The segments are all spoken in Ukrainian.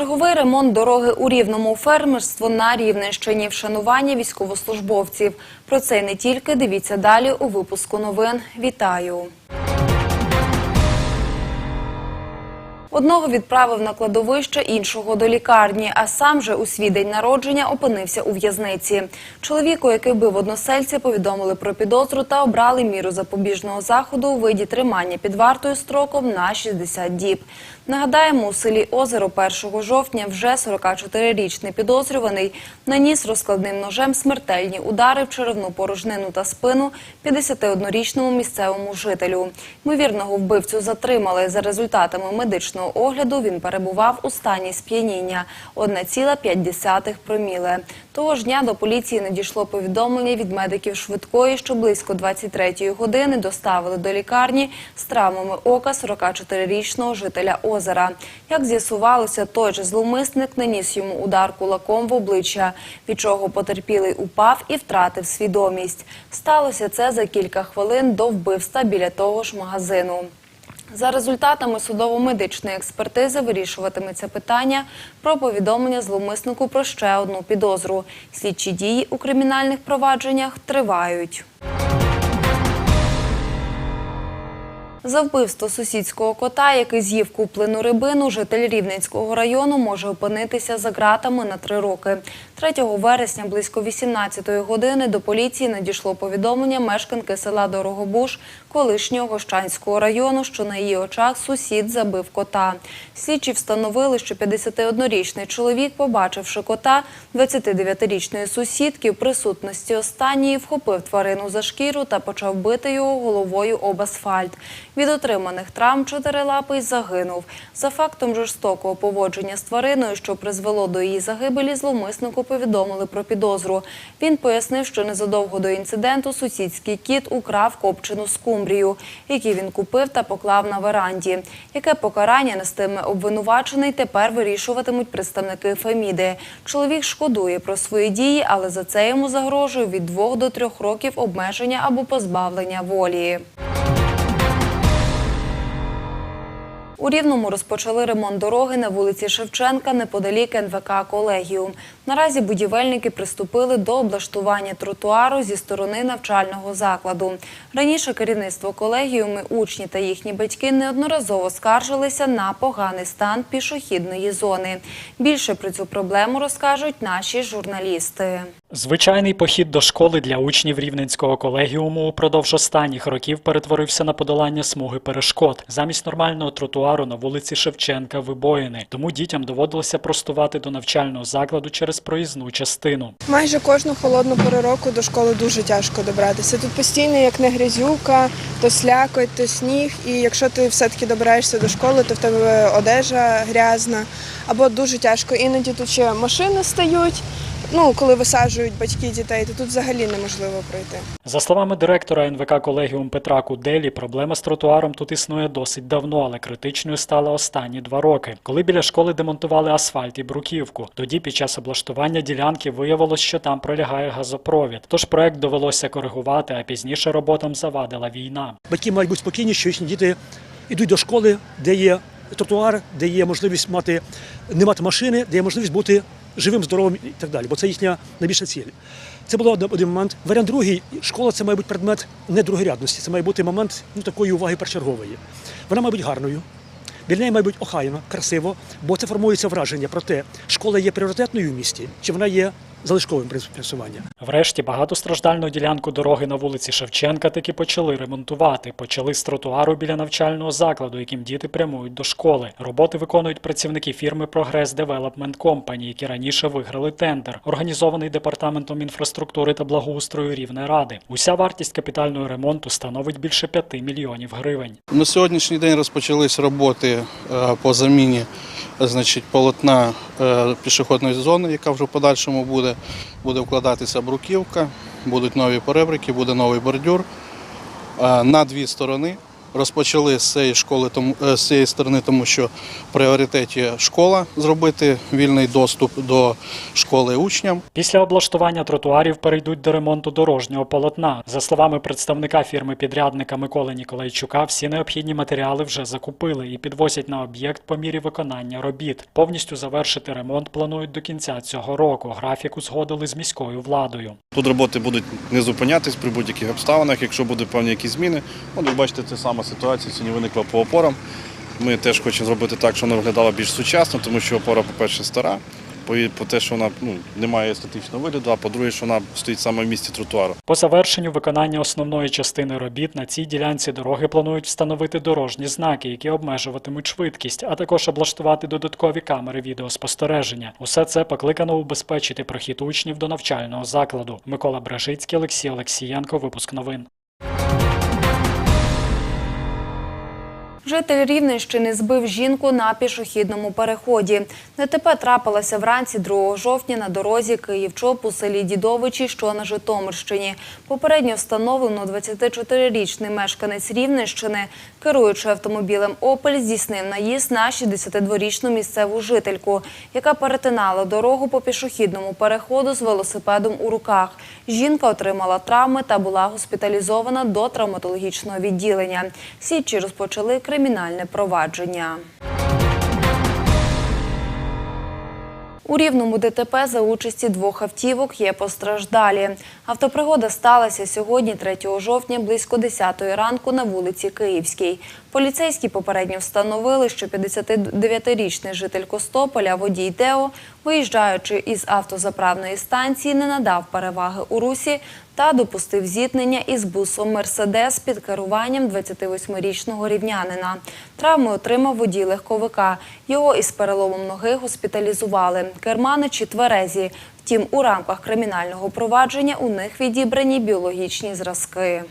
Черговий ремонт дороги у рівному фермерство на Рівненщині вшанування військовослужбовців. Про це й не тільки дивіться далі у випуску новин. Вітаю. Одного відправив на кладовище, іншого до лікарні, а сам же у свій день народження опинився у в'язниці. Чоловіку, який бив односельця, повідомили про підозру та обрали міру запобіжного заходу у виді тримання під вартою строком на 60 діб. Нагадаємо, у селі Озеро 1 жовтня вже 44-річний підозрюваний наніс розкладним ножем смертельні удари в черевну порожнину та спину 51-річному місцевому жителю. Ймовірного вбивцю затримали. За результатами медичного огляду він перебував у стані сп'яніння 1,5 проміле. Того ж дня до поліції надійшло повідомлення від медиків швидкої, що близько 23-ї години доставили до лікарні з травмами ока 44-річного жителя озера. Як з'ясувалося, той же зловмисник наніс йому удар кулаком в обличчя, від чого потерпілий упав і втратив свідомість. Сталося це за кілька хвилин до вбивства біля того ж магазину. За результатами судово-медичної експертизи вирішуватиметься питання про повідомлення зловмиснику про ще одну підозру. Слідчі дії у кримінальних провадженнях тривають. За вбивство сусідського кота, який з'їв куплену рибину, житель Рівненського району може опинитися за ґратами на три роки. 3 вересня близько 18-ї години до поліції надійшло повідомлення мешканки села Дорогобуш колишнього Гощанського району, що на її очах сусід забив кота. Слідчі встановили, що 51-річний чоловік, побачивши кота 29-річної сусідки, в присутності останньої вхопив тварину за шкіру та почав бити його головою об асфальт. Від отриманих травм чотирилапий загинув. За фактом жорстокого поводження з твариною, що призвело до її загибелі, зловмиснику повідомили про підозру. Він пояснив, що незадовго до інциденту сусідський кіт украв копчену скумбрію, які він купив та поклав на веранді. Яке покарання нестиме обвинувачений, тепер вирішуватимуть представники Феміди. Чоловік шкодує про свої дії, але за це йому загрожує від двох до трьох років обмеження або позбавлення волі. У Рівному розпочали ремонт дороги на вулиці Шевченка неподалік НВК «Колегіум». Наразі будівельники приступили до облаштування тротуару зі сторони навчального закладу. Раніше керівництво колегіуми, учні та їхні батьки неодноразово скаржилися на поганий стан пішохідної зони. Більше про цю проблему розкажуть наші журналісти. Звичайний похід до школи для учнів Рівненського колегіуму упродовж останніх років перетворився на подолання смуги перешкод. Замість нормального тротуару на вулиці Шевченка вибоїни. Тому дітям доводилося простувати до навчального закладу через проїзну частину. Майже кожну холодну пору року до школи дуже тяжко добратися. Тут постійно як не грязюка, то слякоть, то сніг. І якщо ти все-таки добираєшся до школи, то в тебе одежа грязна або дуже тяжко. Іноді тут ще машини стають. Ну, коли висаджують батьки дітей, то тут взагалі неможливо пройти. За словами директора НВК колегіум Петра Куделі, проблема з тротуаром тут існує досить давно, але критичною стала останні два роки. Коли біля школи демонтували асфальт і бруківку, тоді під час облаштування ділянки виявилось, що там пролягає газопровід. Тож проект довелося коригувати, а пізніше роботам завадила війна. Батьки мають бути спокійні, що їхні діти йдуть до школи, де є тротуар, де є можливість мати не мати машини, де є можливість бути живим, здоровим і так далі. Бо це їхня найбільша ціль. Це було один момент. Варіант другий школа це має бути предмет не другорядності, це має бути момент ну, такої уваги першергової. Вона має бути гарною. Біля неї має бути охайно, красиво, бо це формується враження про те, школа є пріоритетною в місті, чи вона є залишковим принципом фінансування. Врешті багатостраждальну ділянку дороги на вулиці Шевченка таки почали ремонтувати. Почали з тротуару біля навчального закладу, яким діти прямують до школи. Роботи виконують працівники фірми Прогрес Девелопмент Компані, які раніше виграли тендер, організований департаментом інфраструктури та благоустрою Рівнеради. Уся вартість капітального ремонту становить більше 5 мільйонів гривень. На сьогоднішній день розпочались роботи е, по заміні значить, полотна е, пішохідної зони, яка вже в подальшому буде. Буде вкладатися бруківка, будуть нові поребрики, буде новий бордюр. Е, На дві сторони Розпочали з цієї школи, е, з цієї сторони, тому що в пріоритеті школа зробити вільний доступ до школи учням. Після облаштування тротуарів перейдуть до ремонту дорожнього полотна. За словами представника фірми-підрядника Миколи Ніколайчука, всі необхідні матеріали вже закупили і підвозять на об'єкт по мірі виконання робіт. Повністю завершити ремонт планують до кінця цього року. Графік узгодили з міською владою. Тут роботи будуть не зупинятись при будь-яких обставинах, якщо будуть певні якісь зміни. От ви бачите, це сама ситуація сьогодні виникла по опорам. Ми теж хочемо зробити так, щоб вона виглядала більш сучасно, тому що опора, по-перше, стара, по, те, що вона ну, не має естетичного вигляду, а по-друге, що вона стоїть саме в місці тротуару. По завершенню виконання основної частини робіт на цій ділянці дороги планують встановити дорожні знаки, які обмежуватимуть швидкість, а також облаштувати додаткові камери відеоспостереження. Усе це покликано убезпечити прохід учнів до навчального закладу. Микола Бражицький, Олексій Олексієнко. Випуск новин. Житель Рівненщини збив жінку на пішохідному переході. ДТП трапилося вранці 2 жовтня на дорозі Київ-Чоп у селі Дідовичі, що на Житомирщині. Попередньо встановлено 24-річний мешканець Рівненщини, керуючи автомобілем «Опель», здійснив наїзд на 62-річну місцеву жительку, яка перетинала дорогу по пішохідному переходу з велосипедом у руках. Жінка отримала травми та була госпіталізована до травматологічного відділення. Слідчі розпочали кримінальне провадження. У рівному ДТП за участі двох автівок є постраждалі. Автопригода сталася сьогодні, 3 жовтня, близько 10 ранку на вулиці Київській. Поліцейські попередньо встановили, що 59-річний житель Костополя, водій Део, виїжджаючи із автозаправної станції, не надав переваги у русі та допустив зіткнення із бусом «Мерседес» під керуванням 28-річного рівнянина. Травми отримав водій легковика. Його із переломом ноги госпіталізували. Керманичі тверезі. Втім, у рамках кримінального провадження у них відібрані біологічні зразки.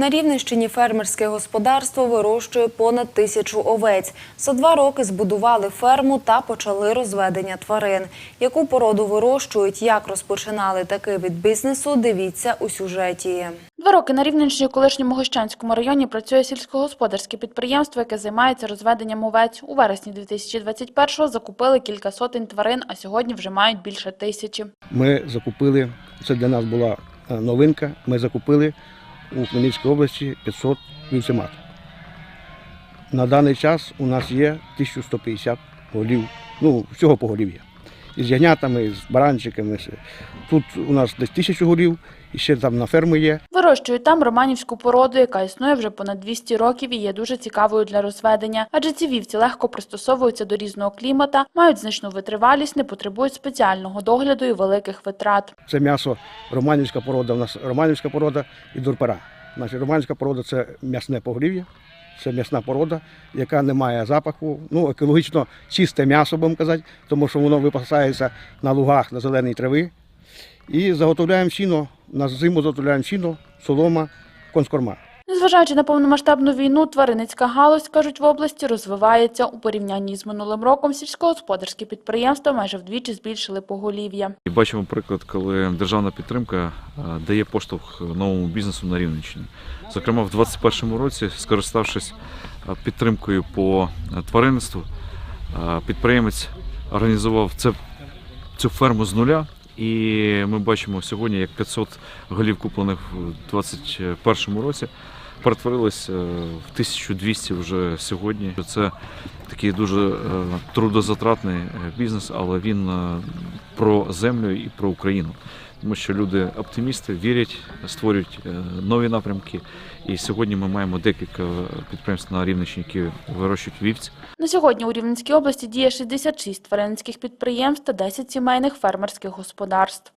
На Рівненщині фермерське господарство вирощує понад тисячу овець. За два роки збудували ферму та почали розведення тварин. Яку породу вирощують, як розпочинали такий від бізнесу, дивіться у сюжеті. Два роки на Рівненщині у колишньому Гощанському районі працює сільськогосподарське підприємство, яке займається розведенням овець. У вересні 2021-го закупили кілька сотень тварин, а сьогодні вже мають більше тисячі. Ми закупили, це для нас була е, новинка, ми закупили у Хмельницькій області 500 вівцемат. На даний час у нас є 1150 голів, ну, всього поголів'я. Із ягнятами, з баранчиками. Тут у нас десь тисячу голів, і ще там на фермі є. Вирощують там романівську породу, яка існує вже понад 200 років і є дуже цікавою для розведення. Адже ці вівці легко пристосовуються до різного клімата, мають значну витривалість, не потребують спеціального догляду і великих витрат. Це м'ясо романівська порода, у нас романівська порода і дурпера. Значить, романівська порода це м'ясне поголів'я, це м'ясна порода, яка не має запаху. Ну, екологічно чисте м'ясо, будемо казати, тому що воно випасається на лугах на зеленій трави. І заготовляємо сіно, на зиму заготовляємо сіно, солома, конскорма. Незважаючи на повномасштабну війну, тваринницька галузь, кажуть в області, розвивається. У порівнянні з минулим роком сільськогосподарські підприємства майже вдвічі збільшили поголів'я. Бачимо приклад, коли державна підтримка е, дає поштовх новому бізнесу на Рівненщині. Зокрема, в 2021 році, скориставшись е, підтримкою по е, тваринництву, підприємець організував це, цю ферму з нуля. І ми бачимо сьогодні, як 500 голів куплених в 2021 році перетворились е, в 1200 вже сьогодні. Це такий дуже е, трудозатратний е, бізнес, але він про землю і про Україну. Тому що люди оптимісти вірять, створюють нові напрямки. І сьогодні ми маємо декілька підприємств на Рівненщині, які вирощують вівці. На сьогодні у Рівненській області діє 66 тваринницьких підприємств та 10 сімейних фермерських господарств.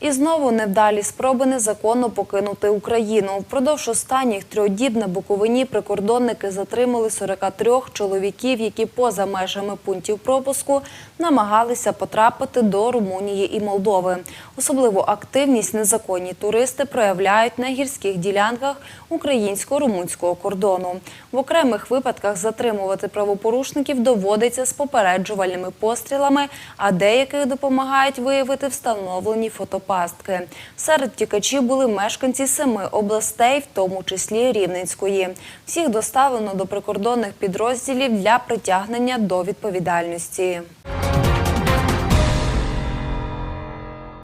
І знову невдалі спроби незаконно покинути Україну. Впродовж останніх трьох діб на Буковині прикордонники затримали 43 чоловіків, які поза межами пунктів пропуску намагалися потрапити до Румунії і Молдови. Особливу активність незаконні туристи проявляють на гірських ділянках українсько-румунського кордону. В окремих випадках затримувати правопорушників доводиться з попереджувальними пострілами, а деяких допомагають виявити встановлені фотоапарати. Пастки. Серед тікачів були мешканці семи областей, в тому числі Рівненської. Всіх доставлено до прикордонних підрозділів для притягнення до відповідальності.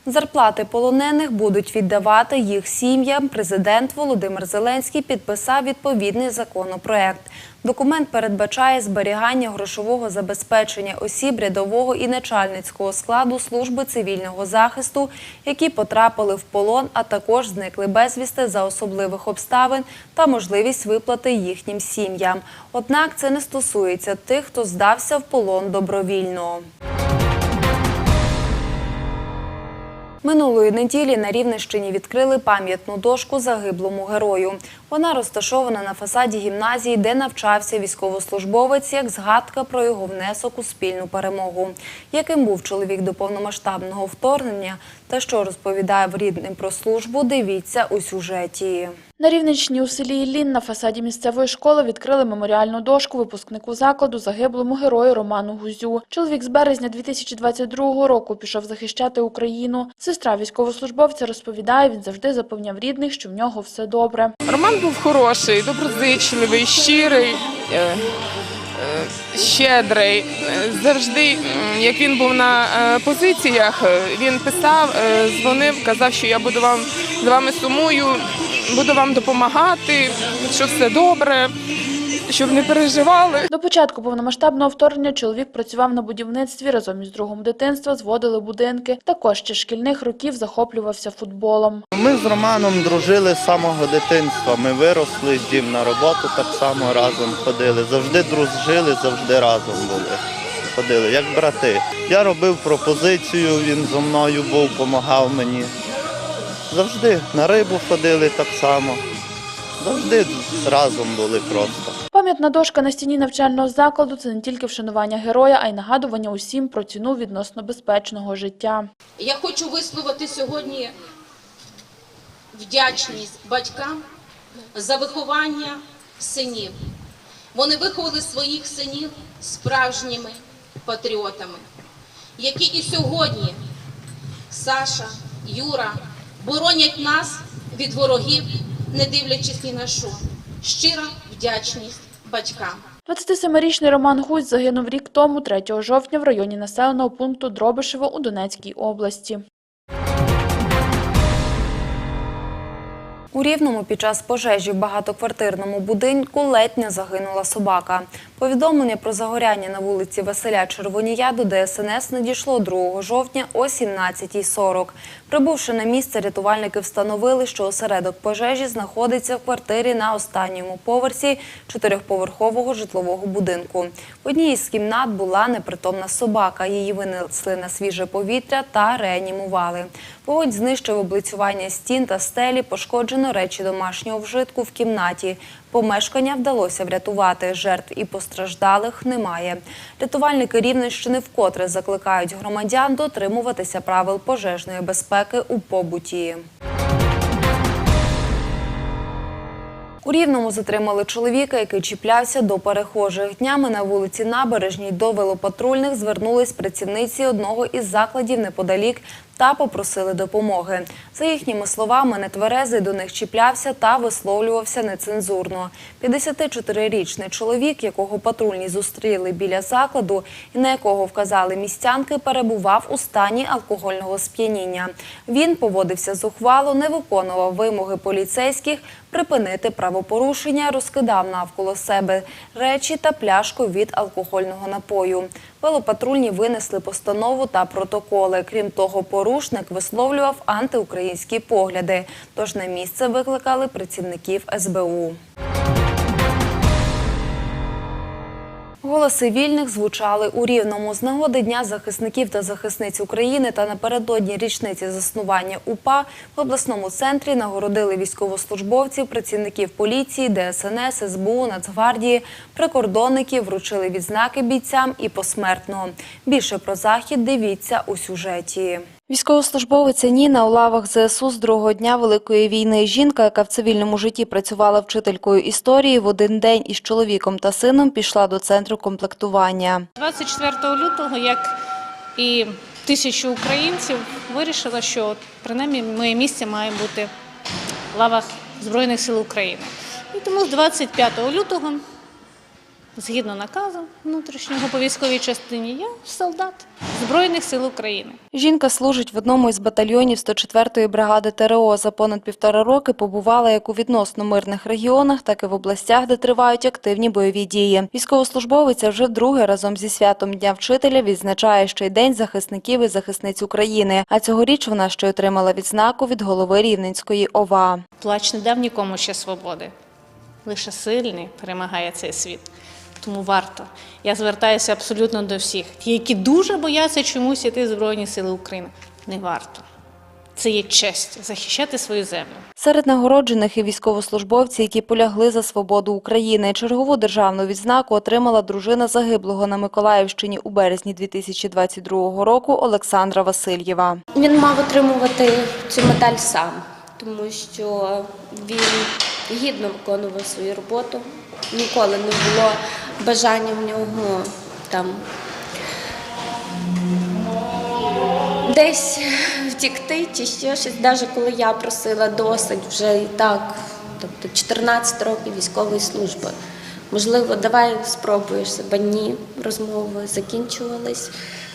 Зарплати полонених будуть віддавати їх сім'ям. Президент Володимир Зеленський підписав відповідний законопроект. Документ передбачає зберігання грошового забезпечення осіб рядового і начальницького складу служби цивільного захисту, які потрапили в полон, а також зникли безвісти за особливих обставин та можливість виплати їхнім сім'ям. Однак це не стосується тих, хто здався в полон добровільно. Минулої неділі на Рівненщині відкрили пам'ятну дошку загиблому герою. Вона розташована на фасаді гімназії, де навчався військовослужбовець, як згадка про його внесок у спільну перемогу. Яким був чоловік до повномасштабного вторгнення та що розповідає в рідним про службу, дивіться у сюжеті. На Рівненщині у селі Іллін на фасаді місцевої школи відкрили меморіальну дошку випускнику закладу загиблому герою Роману Гузю. Чоловік з березня 2022 року пішов захищати Україну. Сестра військовослужбовця розповідає, він завжди запевняв рідних, що в нього все добре. Роман був хороший, доброзичливий, щирий, е, е, щедрий. Завжди, як він був на е, позиціях, він писав, дзвонив, казав, що я буду вам з вами сумую, буду вам допомагати, що все добре, щоб не переживали. До початку повномасштабного вторгнення чоловік працював на будівництві разом із другом дитинства, зводили будинки. Також ще шкільних років захоплювався футболом. Ми з Романом дружили з самого дитинства. Ми виросли з дім на роботу, так само разом ходили. Завжди дружили, завжди разом були. Ходили, як брати. Я робив пропозицію, він зо мною був, допомагав мені. Завжди на рибу ходили так само. Завжди разом були просто. Пам'ятна дошка на стіні навчального закладу це не тільки вшанування героя, а й нагадування усім про ціну відносно безпечного життя. Я хочу висловити сьогодні вдячність батькам за виховання синів. Вони виховали своїх синів справжніми патріотами, які і сьогодні Саша, Юра боронять нас від ворогів, не дивлячись ні на що. Щира вдячність батькам. 27-річний Роман Гусь загинув рік тому, 3 жовтня, в районі населеного пункту Дробишево у Донецькій області. У Рівному під час пожежі в багатоквартирному будинку ледь не загинула собака. Повідомлення про загоряння на вулиці Василя Червонія до ДСНС надійшло 2 жовтня о 17.40. Прибувши на місце, рятувальники встановили, що осередок пожежі знаходиться в квартирі на останньому поверсі чотирьохповерхового житлового будинку. В одній із кімнат була непритомна собака. Її винесли на свіже повітря та реанімували. Вогонь знищив облицювання стін та стелі, пошкоджено речі домашнього вжитку в кімнаті. Помешкання вдалося врятувати. Жертв і постраждалих немає. Рятувальники Рівненщини вкотре закликають громадян дотримуватися правил пожежної безпеки у побуті. У Рівному затримали чоловіка, який чіплявся до перехожих. Днями на вулиці Набережній до велопатрульних звернулись працівниці одного із закладів неподалік та попросили допомоги. За їхніми словами, нетверезий до них чіплявся та висловлювався нецензурно. 54-річний чоловік, якого патрульні зустріли біля закладу і на якого вказали містянки, перебував у стані алкогольного сп'яніння. Він поводився зухвало, не виконував вимоги поліцейських припинити правопорушення, розкидав навколо себе речі та пляшку від алкогольного напою. Велопатрульні винесли постанову та протоколи. Крім того, порушник висловлював антиукраїнські погляди. Тож на місце викликали працівників СБУ. Голоси вільних звучали у Рівному. З нагоди Дня захисників та захисниць України та напередодні річниці заснування УПА в обласному центрі нагородили військовослужбовців, працівників поліції, ДСНС, СБУ, Нацгвардії, прикордонників, вручили відзнаки бійцям і посмертно. Більше про захід дивіться у сюжеті. Військовослужбовиця Ніна у лавах ЗСУ з другого дня Великої війни. Жінка, яка в цивільному житті працювала вчителькою історії, в один день із чоловіком та сином пішла до центру комплектування. 24 лютого, як і тисячу українців, вирішила, що принаймні моє місце має бути в лавах Збройних сил України. І тому з 25 лютого, згідно наказу внутрішнього по військовій частині, я солдат Збройних сил України. Жінка служить в одному із батальйонів 104-ї бригади ТРО. За понад півтора роки побувала як у відносно мирних регіонах, так і в областях, де тривають активні бойові дії. Військовослужбовиця вже вдруге разом зі святом Дня вчителя відзначає ще й День захисників і захисниць України. А цьогоріч вона ще отримала відзнаку від голови Рівненської ОВА. Плач не дав нікому ще свободи. Лише сильний перемагає цей світ. Тому варто. Я звертаюся абсолютно до всіх. Ті, які дуже бояться чомусь іти в Збройні Сили України. Не варто. Це є честь захищати свою землю. Серед нагороджених і військовослужбовці, які полягли за свободу України. Чергову державну відзнаку отримала дружина загиблого на Миколаївщині у березні 2022 року Олександра Васильєва. Він мав отримувати цю медаль сам, тому що він гідно виконував свою роботу. Ніколи не було бажання в нього там десь втікти чи ще щось. Навіть коли я просила досить вже і так, тобто 14 років військової служби. Можливо, давай спробуєш себе. Ні, розмови закінчувались.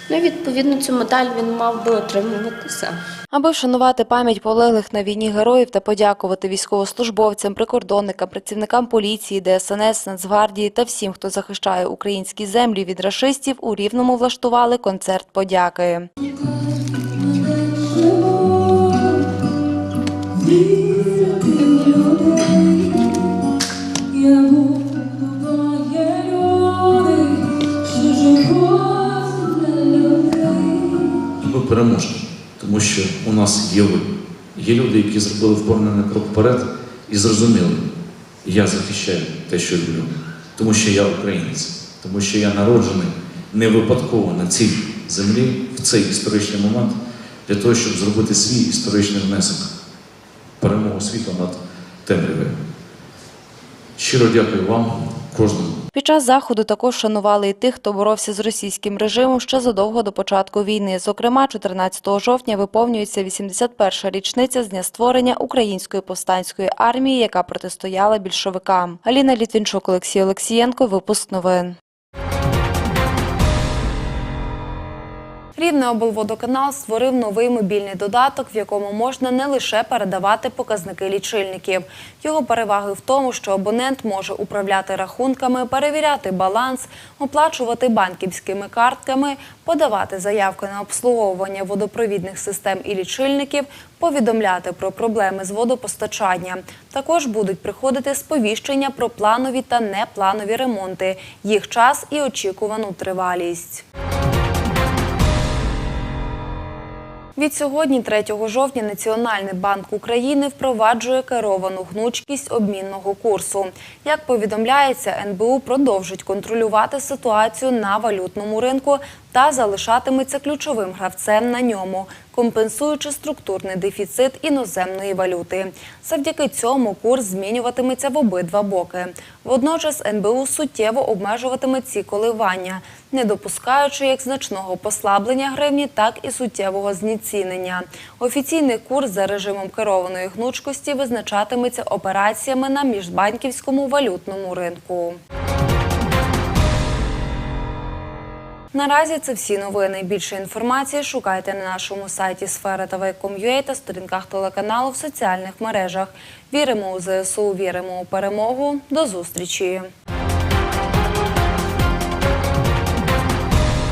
Ну відповідно цю медаль він мав би отримувати сам. Аби вшанувати пам'ять полеглих на війні героїв та подякувати військовослужбовцям, прикордонникам, працівникам поліції, ДСНС, Нацгвардії та всім, хто захищає українські землі від рашистів, у Рівному влаштували концерт подяки. Ми переможемо, тому що у нас є ви. Є люди, які зробили впевнений крок вперед і зрозуміли, я захищаю те, що люблю, тому що я українець, тому що я народжений не випадково на цій землі в цей історичний момент для того, щоб зробити свій історичний внесок, перемогу світу над темрявою. Щиро дякую вам, кожному. Під час заходу також шанували і тих, хто боровся з російським режимом ще задовго до початку війни. Зокрема, 14 жовтня виповнюється 81-ша річниця з дня створення Української повстанської армії, яка протистояла більшовикам. Аліна Літвінчук, Олексій Олексієнко, випуск новин. Рівне облводоканал створив новий мобільний додаток, в якому можна не лише передавати показники лічильників. Його переваги в тому, що абонент може управляти рахунками, перевіряти баланс, оплачувати банківськими картками, подавати заявки на обслуговування водопровідних систем і лічильників, повідомляти про проблеми з водопостачанням. Також будуть приходити сповіщення про планові та непланові ремонти, їх час і очікувану тривалість. Від сьогодні, 3 жовтня, Національний банк України впроваджує керовану гнучкість обмінного курсу. Як повідомляється, НБУ продовжить контролювати ситуацію на валютному ринку та залишатиметься ключовим гравцем на ньому, компенсуючи структурний дефіцит іноземної валюти. Завдяки цьому курс змінюватиметься в обидва боки. Водночас НБУ суттєво обмежуватиме ці коливання, не допускаючи як значного послаблення гривні, так і суттєвого знецінення. Офіційний курс за режимом керованої гнучкості визначатиметься операціями на міжбанківському валютному ринку. Наразі це всі новини. Більше інформації шукайте на нашому сайті сфера та сторінках телеканалу в соціальних мережах. Віримо у ЗСУ, віримо у перемогу. До зустрічі!